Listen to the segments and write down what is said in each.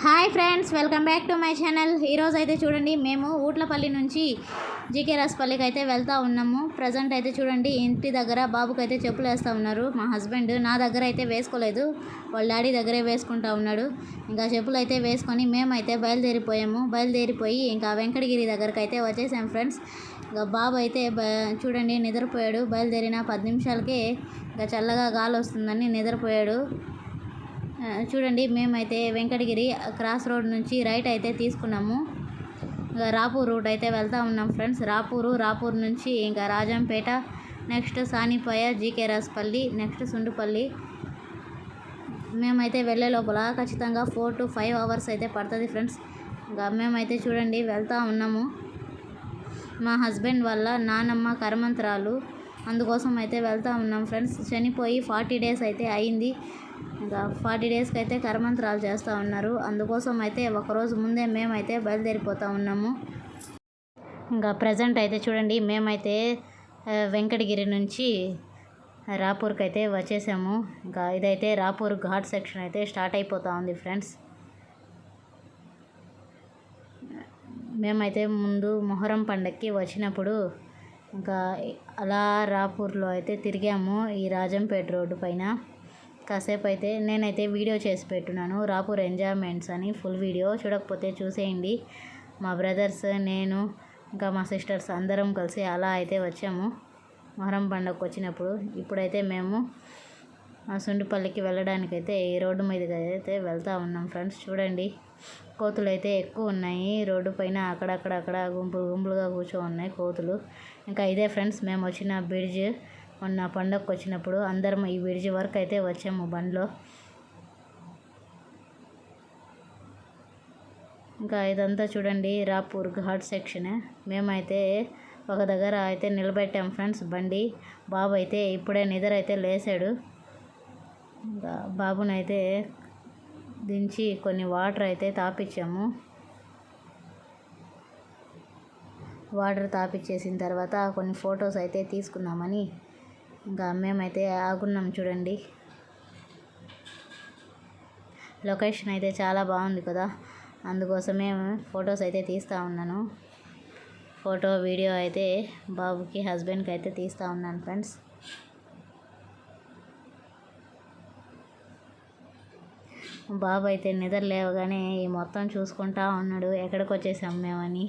Hi friends welcome back to my channel. ఈరోజు అయితే చూడండి మేము ఊట్లపల్లి నుంచి జీకే రాస్పల్లికి అయితే వెళ్తూ ఉన్నాము. ప్రజెంట్ అయితే చూడండి ఇంటి దగ్గర బాబుకి అయితే చెప్పులు వేస్తూ ఉన్నారు. మా హస్బెండ్ నా దగ్గర అయితే వేసుకోలేదు. వాళ్ళ డాడీ దగ్గరే వేసుకుంటా ఉన్నాడు. ఇంకా చెప్పులు అయితే వేసుకొని మేమైతే బయలుదేరిపోయాము. బయలుదేరిపోయి ఇంకా వెంకటగిరి దగ్గరకు అయితే వచ్చేసాం ఫ్రెండ్స్. ఇంకా బాబు అయితే బ చూడండి నిద్రపోయాడు. బయలుదేరిన పది నిమిషాలకే ఇంకా చల్లగా గాలి వస్తుందని నిద్రపోయాడు. చూడండి మేమైతే వెంకటగిరి క్రాస్ రోడ్ నుంచి రైట్ అయితే తీసుకున్నాము. ఇంకా రాపూర్ రూట్ అయితే వెళ్తూ ఉన్నాం ఫ్రెండ్స్. రాపూరు రాపూర్ నుంచి ఇంకా Rajampet next Sanipaya GK Rajapalli next Sundupalli. మేమైతే వెళ్ళే లోపల ఖచ్చితంగా ఫోర్ టు ఫైవ్ అవర్స్ అయితే పడుతుంది ఫ్రెండ్స్. ఇంకా మేమైతే చూడండి వెళ్తూ ఉన్నాము. మా హస్బెండ్ వల్ల నానమ్మ కర్మంతరాలు అందుకోసం అయితే వెళ్తూ ఉన్నాం ఫ్రెండ్స్. చనిపోయి ఫార్టీ డేస్ అయితే అయింది. ఇంకా ఫార్టీ డేస్కి అయితే కర్మంతరాలు చేస్తూ ఉన్నారు. అందుకోసం అయితే ఒకరోజు ముందే మేమైతే బయలుదేరిపోతూ ఉన్నాము. ఇంకా ప్రజెంట్ అయితే చూడండి మేమైతే వెంకటగిరి నుంచి రాపూర్కి అయితే వచ్చేసాము. ఇంకా ఇదైతే రాపూర్ ఘాట్ సెక్షన్ అయితే స్టార్ట్ అయిపోతూ ఉంది ఫ్రెండ్స్. మేమైతే ముందు మొహరం పండక్కి వచ్చినప్పుడు ఇంకా అలా రాపూర్లో అయితే తిరిగాము ఈ రాజంపేట రోడ్డు పైన. కాసేపు అయితే నేనైతే వీడియో చేసి పెట్టున్నాను. రాపూర్ ఎంజాయ్మెంట్స్ అని ఫుల్ వీడియో. చూడకపోతే చూసేయండి. మా బ్రదర్స్ నేను ఇంకా మా సిస్టర్స్ అందరం కలిసి అలా అయితే వచ్చాము. మొహరం పండగకు వచ్చినప్పుడు ఇప్పుడైతే మేము ఆ సుండిపల్లికి అయితే ఈ రోడ్డు మీదకి అయితే వెళ్తూ ఉన్నాం ఫ్రెండ్స్. చూడండి కోతులు అయితే ఎక్కువ ఉన్నాయి. రోడ్డు పైన అక్కడక్కడ అక్కడ గుంపులు గుంపులుగా కూర్చో ఉన్నాయి కోతులు. ఇంకా ఇదే ఫ్రెండ్స్ మేము వచ్చిన బ్రిడ్జ్ మొన్న పండగకు వచ్చినప్పుడు అందరం ఈ బ్రిడ్జ్ వరకు అయితే వచ్చాము బండ్లో. ఇంకా ఇదంతా చూడండి రాపూర్ ఘాట్ సెక్షన్. మేమైతే ఒక దగ్గర అయితే నిలబెట్టాం ఫ్రెండ్స్ బండి. బాబు అయితే ఇప్పుడే నిద్ర అయితే లేచాడు ఇంకా బాబునైతే దించి కొన్ని వాటర్ అయితే తాపించాము వాటర్ తాపించేసిన తర్వాత కొన్ని ఫొటోస్ అయితే తీసుకుందామని ఇంకా మేమైతే ఆగున్నాం చూడండి. లొకేషన్ అయితే చాలా బాగుంది కదా. అందుకోసమే ఫొటోస్ అయితే తీస్తూ ఉన్నాను. ఫోటో వీడియో అయితే బాబుకి హస్బెండ్కి అయితే తీస్తూ ఉన్నాను ఫ్రెండ్స్ బాబు అయితే నిద్ర లేవగానే ఈ మొత్తం చూసుకుంటా ఉన్నాడు. ఎక్కడికి వచ్చేసాం మేమని?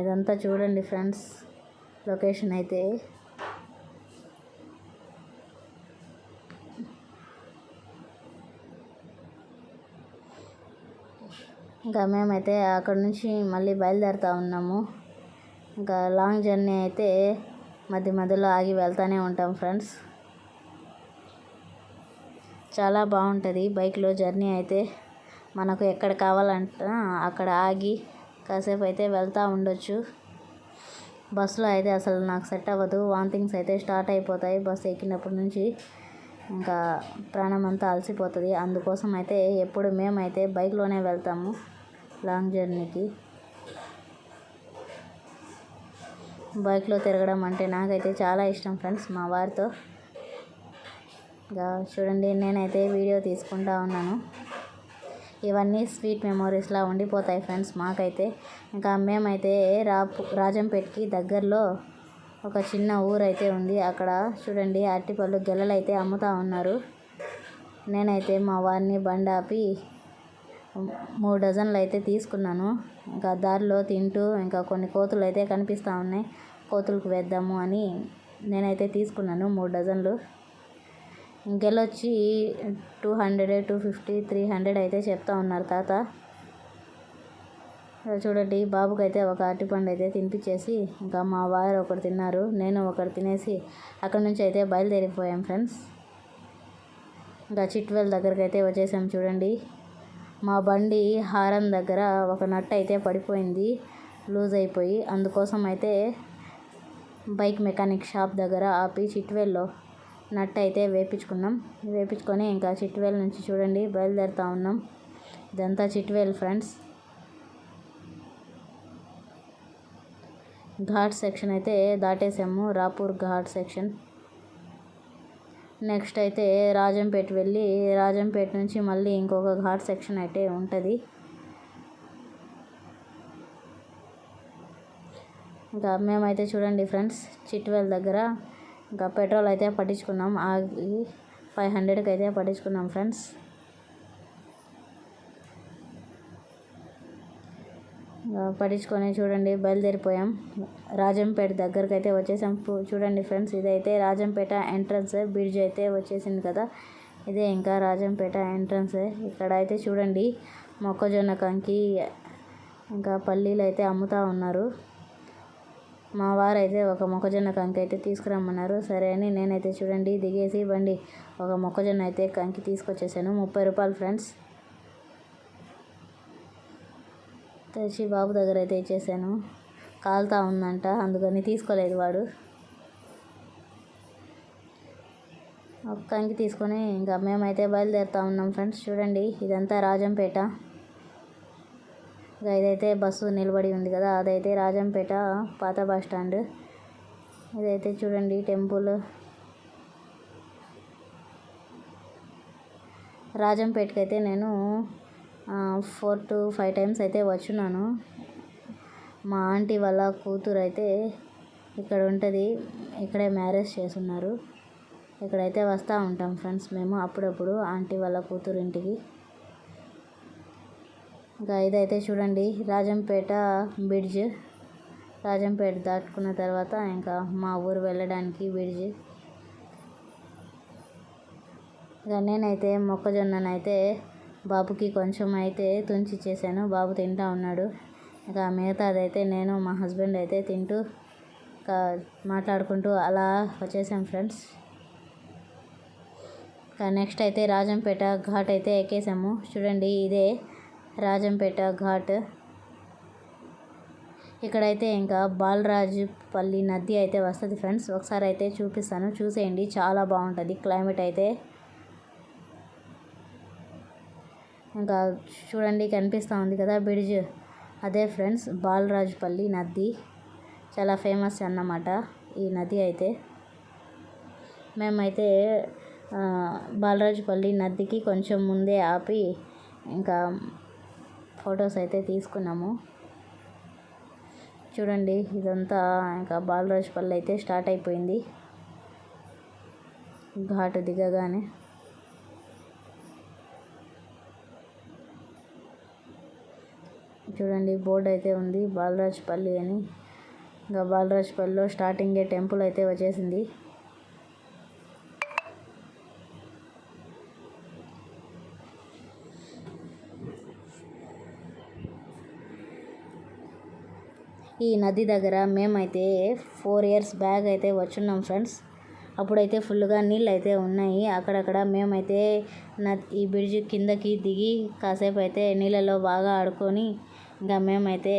ఇదంతా చూడండి ఫ్రెండ్స్ లొకేషన్ అయితే. ఇంకా మేమైతే అక్కడ నుంచి మళ్ళీ బయలుదేరుతా ఉన్నాము. ఇంకా లాంగ్ జర్నీ అయితే మధ్య మధ్యలో ఆగి వెళ్తూనే ఉంటాం ఫ్రెండ్స్. చాలా బాగుంటుంది బైక్లో జర్నీ అయితే. మనకు ఎక్కడ కావాలంటే అక్కడ ఆగి కాసేపు అయితే వెళ్తూ ఉండొచ్చు. బస్సులో అయితే అసలు నాకు సెట్ అవ్వదు. వాంతింగ్స్ అయితే స్టార్ట్ అయిపోతాయి. బస్సు ఎక్కినప్పటి నుంచి ఇంకా ప్రాణం అంతా అలసిపోతుంది. అందుకోసం అయితే ఎప్పుడు మేమైతే బైక్లోనే వెళ్తాము లాంగ్ జర్నీకి. బైక్లో తిరగడం అంటే నాకైతే చాలా ఇష్టం ఫ్రెండ్స్ మా వారితో. ఇంకా చూడండి నేనైతే వీడియో తీసుకుంటా ఉన్నాను. ఇవన్నీ స్వీట్ మెమోరీస్లా ఉండిపోతాయి ఫ్రెండ్స్ మాకైతే. ఇంకా మేమైతే రాపు రాజంపేటకి దగ్గరలో ఒక చిన్న ఊరైతే ఉంది. అక్కడ చూడండి అరటిపళ్ళు గెలలు అయితే అమ్ముతూ ఉన్నారు. నేనైతే మా వారిని బండి ఆపి మూడు డజన్లు అయితే తీసుకున్నాను. ఇంకా దారిలో తింటూ ఇంకా కొన్ని కోతులు అయితే కనిపిస్తూ ఉన్నాయి. కోతులకు వేద్దాము అని నేనైతే తీసుకున్నాను మూడు డజన్లు. గెలొచ్చి two hundred two fifty three hundred అయితే చెప్తా ఉన్నారు తాత. చూడండి బాబుకి అయితే ఒక అరటిపండు అయితే తినిపించేసి ఇంకా మా వారు ఒకరు తిన్నారు నేను ఒకరు తినేసి అక్కడ నుంచి అయితే బయలుదేరిపోయాం ఫ్రెండ్స్. ఇంకా చిట్వెల్ దగ్గరికి అయితే వచ్చేసాం చూడండి. మా బండి హారం దగ్గర ఒక నట్ అయితే పడిపోయింది లూజ్ అయిపోయి అందుకోసం అయితే బైక్ మెకానిక్ షాప్ దగ్గర ఆపి చిట్వెల్లో నట్ అయితే వేపించుకున్నాం. వేపించుకొని ఇంకా చిట్వేల్ నుంచి చూడండి బయలుదేరుతా ఉన్నాం. ఇదంతా చిట్వేల్ ఫ్రెండ్స్. ఘాట్ సెక్షన్ అయితే దాటేసాము రాపూర్ ఘాట్ సెక్షన్. నెక్స్ట్ అయితే రాజంపేట వెళ్ళి రాజంపేట నుంచి మళ్ళీ ఇంకొక ఘాట్ సెక్షన్ అయితే ఉంటుంది. ఇంకా మేమైతే చూడండి ఫ్రెండ్స్ చిట్వెల్ దగ్గర. ఇంకా పెట్రోల్ అయితే పట్టించుకున్నాం. ఆగి ఫైవ్ హండ్రెడ్కి అయితే పట్టించుకున్నాం ఫ్రెండ్స్. ఇంకా పట్టించుకొని చూడండి బయలుదేరిపోయాం. రాజంపేట దగ్గరికి అయితే వచ్చేసాం. చూడండి ఫ్రెండ్స్ ఇదైతే రాజంపేట ఎంట్రన్స్ బ్రిడ్జ్ అయితే వచ్చేసింది కదా. ఇదే ఇంకా రాజంపేట ఎంట్రన్స్. ఇక్కడ అయితే చూడండి మొక్కజొన్న కంకి ఇంకా పల్లీలు అయితే అమ్ముతూ ఉన్నారు. మా వారైతే ఒక మొక్కజొన్న కంకి అయితే తీసుకురమ్మన్నారు. సరే అని నేనైతే చూడండి దిగేసి బండి. ఒక మొక్కజొన్న అయితే కంకి తీసుకొచ్చేసాను. ముప్పై రూపాయలు ఫ్రెండ్స్. తెచ్చి బాబు దగ్గర అయితే ఇచ్చేసాను. కాలుతా ఉందంట అందుకని తీసుకోలేదు వాడు. ఒక కంకి తీసుకొని ఇంకా మేమైతే బయలుదేరుతా ఉన్నాం ఫ్రెండ్స్. చూడండి ఇదంతా రాజంపేట. ఇదైతే బస్సు నిలబడి ఉంది కదా అదైతే రాజంపేట పాత బస్ స్టాండ్. ఇదైతే చూడండి టెంపుల్. రాజంపేటకి అయితే నేను ఫోర్ టు ఫైవ్ టైమ్స్ అయితే వచ్చున్నాను. మా ఆంటీ వాళ్ళ కూతురు అయితే ఇక్కడ ఉంటుంది ఇక్కడే మ్యారేజ్ చేసున్నారు ఇక్కడైతే వస్తూ ఉంటాం ఫ్రెండ్స్ మేము అప్పుడప్పుడు ఆంటీ వాళ్ళ కూతురు ఇంటికి ఇంకా ఇదైతే చూడండి రాజంపేట బ్రిడ్జ్ రాజంపేట దాటుకున్న తర్వాత ఇంకా మా ఊరు వెళ్ళడానికి బ్రిడ్జ్ ఇక నేనైతే మొక్కజొన్ననైతే బాబుకి కొంచెం అయితే తుంచి చేశాను. బాబు తింటా ఉన్నాడు. ఇక మిగతాదైతే నేను మా హస్బెండ్ అయితే తింటూ ఇంకా మాట్లాడుకుంటూ అలా వచ్చేసాం ఫ్రెండ్స్ ఇంకా నెక్స్ట్ అయితే రాజంపేట ఘాట్ అయితే ఎక్కేసాము. చూడండి ఇదే రాజంపేట ఘాట్. ఇక్కడైతే ఇంకా బాలరాజుపల్లి నది అయితే వస్తుంది ఫ్రెండ్స్. ఒకసారి అయితే చూపిస్తాను. చూసేయండి. చాలా బాగుంటుంది. క్లైమేట్ అయితే ఇంకా చూడండి. కనిపిస్తూ ఉంది కదా బ్రిడ్జ్. అదే ఫ్రెండ్స్ బాలరాజుపల్లి నది. చాలా ఫేమస్ అన్నమాట ఈ నది అయితే. మేమైతే బాలరాజుపల్లి నదికి కొంచెం ముందే ఆపి ఇంకా ఫొటోస్ అయితే తీసుకున్నాము. చూడండి ఇదంతా ఇంకా బాలరాజుపల్లి అయితే స్టార్ట్ అయిపోయింది. ఘాటు దిగగానే. చూడండి బోర్డు అయితే ఉంది బాలరాజుపల్లి అని. ఇంకా బాలరాజుపల్లిలో స్టార్టింగే టెంపుల్ అయితే వచ్చేసింది. ఈ నది దగ్గర మేమైతే ఫోర్ ఇయర్స్ బ్యాక్ అయితే వచ్చున్నాం ఫ్రెండ్స్. అప్పుడైతే ఫుల్గా నీళ్ళు అయితే ఉన్నాయి. అక్కడక్కడ మేమైతే నది ఈ బ్రిడ్జ్ కిందకి దిగి కాసేపు అయితే నీళ్ళలో బాగా ఆడుకొని ఇంకా మేమైతే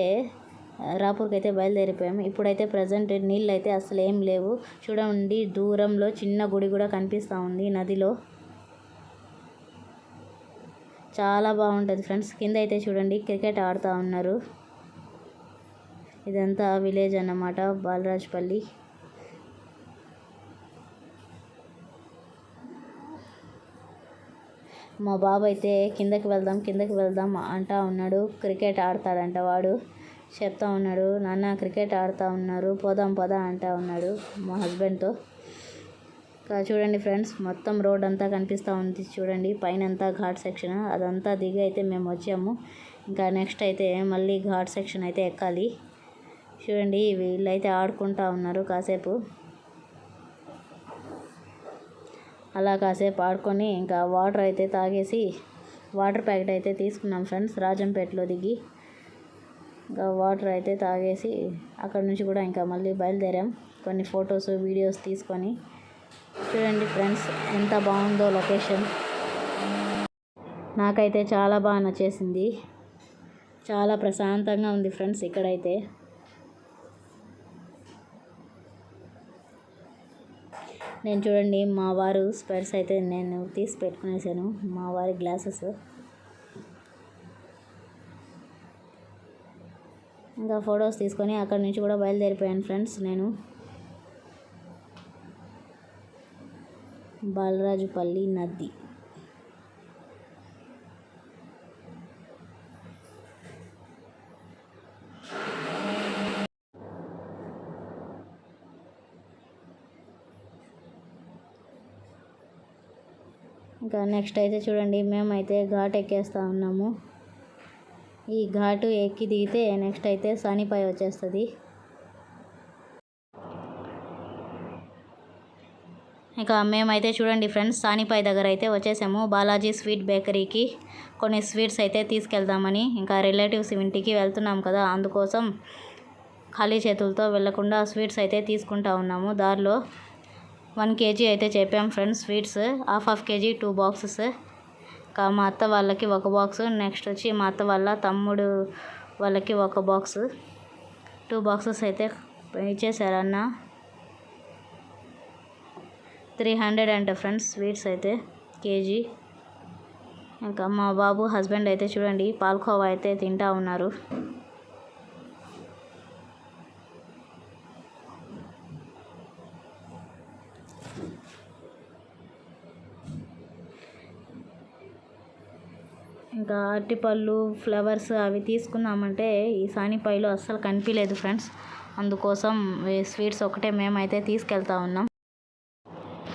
రాపూర్కి అయితే బయలుదేరిపోయాము ఇప్పుడైతే ప్రజెంట్ నీళ్ళు అయితే అసలు ఏం లేవు. చూడండి దూరంలో చిన్న గుడి కూడా కనిపిస్తూ ఉంది నదిలో. చాలా బాగుంటుంది ఫ్రెండ్స్. కింద అయితే చూడండి క్రికెట్ ఆడుతూ ఉన్నారు. ఇదంతా విలేజ్ అన్నమాట బాలరాజుపల్లి. మా బాబు అయితే కిందకి వెళ్దాం కిందకి వెళ్దాం అంటా ఉన్నాడు. క్రికెట్ ఆడతాడంట వాడు. చెప్తా ఉన్నాడు నాన్న క్రికెట్ ఆడుతూ ఉన్నారు పోదాం పోదా అంటా ఉన్నాడు మా హస్బెండ్తో. చూడండి ఫ్రెండ్స్ మొత్తం రోడ్ అంతా కనిపిస్తూ ఉంది చూడండి పైన అంతా ఘాట్ సెక్షన్ అదంతా దిగి అయితే మేము వచ్చాము. ఇంకా నెక్స్ట్ అయితే మళ్ళీ ఘాట్ సెక్షన్ అయితే ఎక్కాలి. చూడండి వీళ్ళైతే ఆడుకుంటా ఉన్నారు కాసేపు. అలా కాసేపు ఆడుకొని ఇంకా వాటర్ అయితే తాగేసి వాటర్ ప్యాకెట్ అయితే తీసుకున్నాం ఫ్రెండ్స్ రాజంపేటలో దిగి. ఇంకా వాటర్ అయితే తాగేసి అక్కడ నుంచి కూడా ఇంకా మళ్ళీ బయలుదేరాం. కొన్ని ఫొటోస్ వీడియోస్ తీసుకొని. చూడండి ఫ్రెండ్స్ ఎంత బాగుందో లొకేషన్. నాకైతే చాలా బాగా నచ్చేసింది. చాలా ప్రశాంతంగా ఉంది ఫ్రెండ్స్ ఇక్కడైతే. నేను చూడండి మా వారు స్పెట్స్ అయితే నేను తీసి పెట్టుకునేసాను. మా వారి గ్లాసెస్. ఇంకా ఇంకా ఫొటోస్ తీసుకొని అక్కడి నుంచి కూడా బయలుదేరిపోయాను ఫ్రెండ్స్ నేను. బాలరాజుపల్లి నది. ఇంకా నెక్స్ట్ అయితే చూడండి మేమైతే ఘాట్ ఎక్కేస్తూ ఉన్నాము. ఈ ఘాటు ఎక్కి దిగితే నెక్స్ట్ అయితే సానిపాయ్ వచ్చేస్తుంది. ఇక మేమైతే చూడండి ఫ్రెండ్స్ సానిపాయ్ దగ్గర అయితే వచ్చేసాము. బాలాజీ స్వీట్ బేకరీకి కొన్ని స్వీట్స్ అయితే తీసుకెళ్దామని ఇంకా రిలేటివ్స్ ఇంటికి వెళ్తున్నాం కదా అందుకోసం ఖాళీ చేతులతో వెళ్ళకుండా స్వీట్స్ అయితే తీసుకుంటా ఉన్నాము దారిలో. వన్ కేజీ అయితే చెప్పాం friends sweets. Half half KG two boxes. ఇంకా మా అత్త వాళ్ళకి ఒక బాక్స్. నెక్స్ట్ వచ్చి మా అత్త వాళ్ళ తమ్ముడు వాళ్ళకి ఒక బాక్స్. టూ బాక్సెస్ అయితే ఇచ్చేసారు అన్న త్రీ హండ్రెడ్ అంట ఫ్రెండ్స్ స్వీట్స్ అయితే కేజీ. ఇంకా మా బాబు హస్బెండ్ అయితే చూడండి పాల్కోవా అయితే తింటా ఉన్నారు. ఇంకా అరటిపళ్ళు ఫ్లవర్స్ అవి తీసుకుందామంటే ఈ సానిపాయిలో అస్సలు కనిపించలేదు ఫ్రెండ్స్. అందుకోసం స్వీట్స్ ఒకటే మేమైతే తీసుకెళ్తా ఉన్నాం.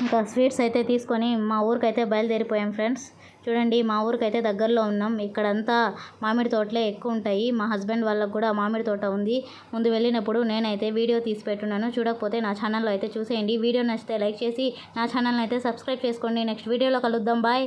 ఇంకా స్వీట్స్ అయితే తీసుకొని మా ఊరికైతే బయలుదేరిపోయాం ఫ్రెండ్స్. చూడండి మా ఊరికైతే దగ్గరలో ఉన్నాం. ఇక్కడంతా మామిడి తోటలే ఎక్కువ ఉంటాయి. మా హస్బెండ్ వాళ్ళకు కూడా మామిడి తోట ఉంది. ముందు వెళ్ళినప్పుడు నేనైతే వీడియో తీసి పెట్టున్నాను. చూడకపోతే నా ఛానల్లో అయితే చూసేయండి. వీడియో నచ్చితే లైక్ చేసి నా ఛానల్ని అయితే సబ్స్క్రైబ్ చేసుకోండి. నెక్స్ట్ వీడియోలో కలుద్దాం. బాయ్.